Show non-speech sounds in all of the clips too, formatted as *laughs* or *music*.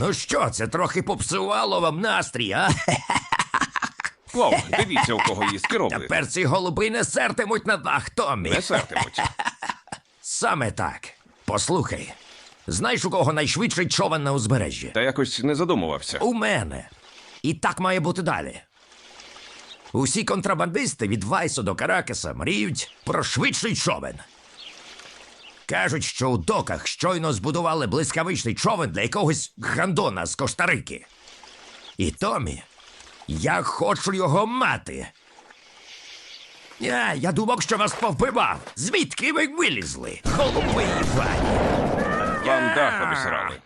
ну що, це трохи попсувало вам настрій, а? *laughs* Клоун, дивіться, у кого її скеровують. Тепер ці голуби не сертимуть на дах, Томмі. Не сертимуть. *laughs* Саме так. Послухай. Знаєш, у кого найшвидший човен на узбережжі? Та якось не задумувався. У мене. І так має бути далі. Усі контрабандисти від Вайсу до Каракеса мріють про швидший човен. Кажуть, що у доках щойно збудували блискавичний човен для якогось гандона з Коштарики. І Томі, я хочу його мати. Я, я думав, що вас повбивав. Звідки ви вилізли? Голуби Івані. Вам дах обісрали.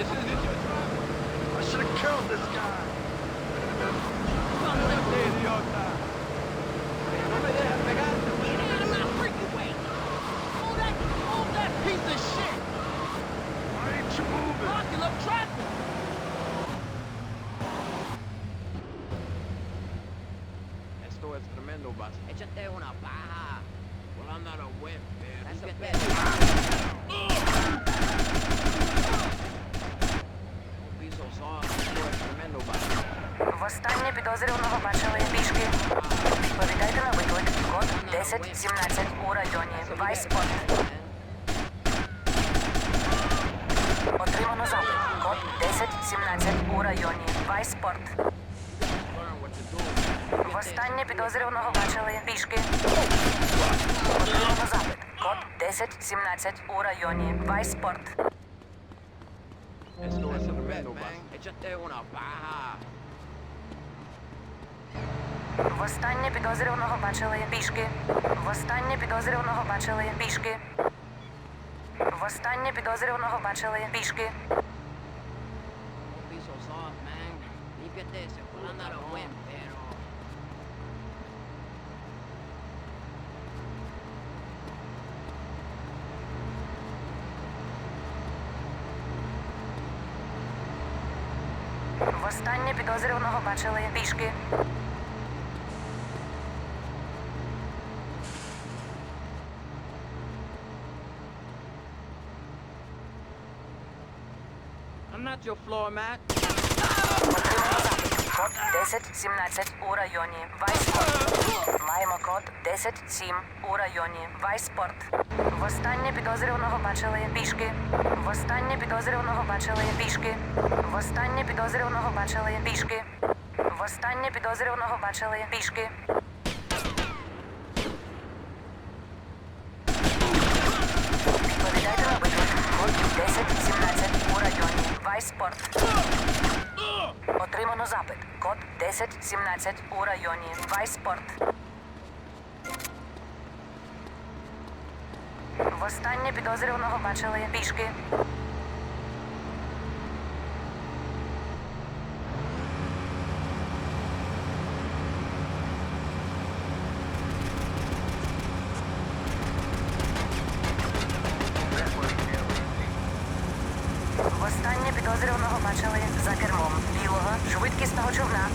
This is I should have killed this guy. Get out of my freaking way. Hold that hold that piece of shit. Why ain't you moving? Esto es tremendo, boss. Échate una paja. Well, I'm not a wimp, man. That's a bit. Підозрюваного бачили пішки. Відповідайте на виклик. Код 1017 у районі Вайспорт. Отримано запит. Код 1017 у районі Вайспорт. Востаннє підозрюваного бачили пішки. Отримано запит. Код 1017 у районі Вайспорт. Esto es tremendo, boss. Échate una paja. Востаннє підозрюваного бачили пішки. Востаннє підозрюваного бачили пішки. Востаннє підозрюваного бачили пішки. Востаннє підозрюваного бачили пішки. I'm not your floor mat. Код 1017 у районі Вайспорт. Маємо код 107 у районі Вайспорт. Востаннє підозрюваного бачили пішки. Востаннє підозрюваного бачили пішки. Востаннє підозрюваного бачили пішки. Востаннє підозрюваного бачили пішки. Відповідайте на виклик. Код 1017 у Вайспорт. Отримано запит. Код 1017 у районі Вайспорт. Востаннє підозрюваного бачили пішки. Востаннє підозрюваного бачили за кермом білого швидкісного човна.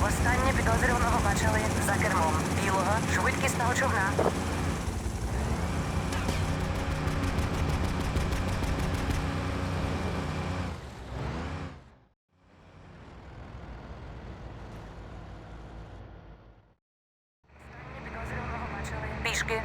Востаннє підозрюваного бачили за кермом білого швидкісного човна. Пішки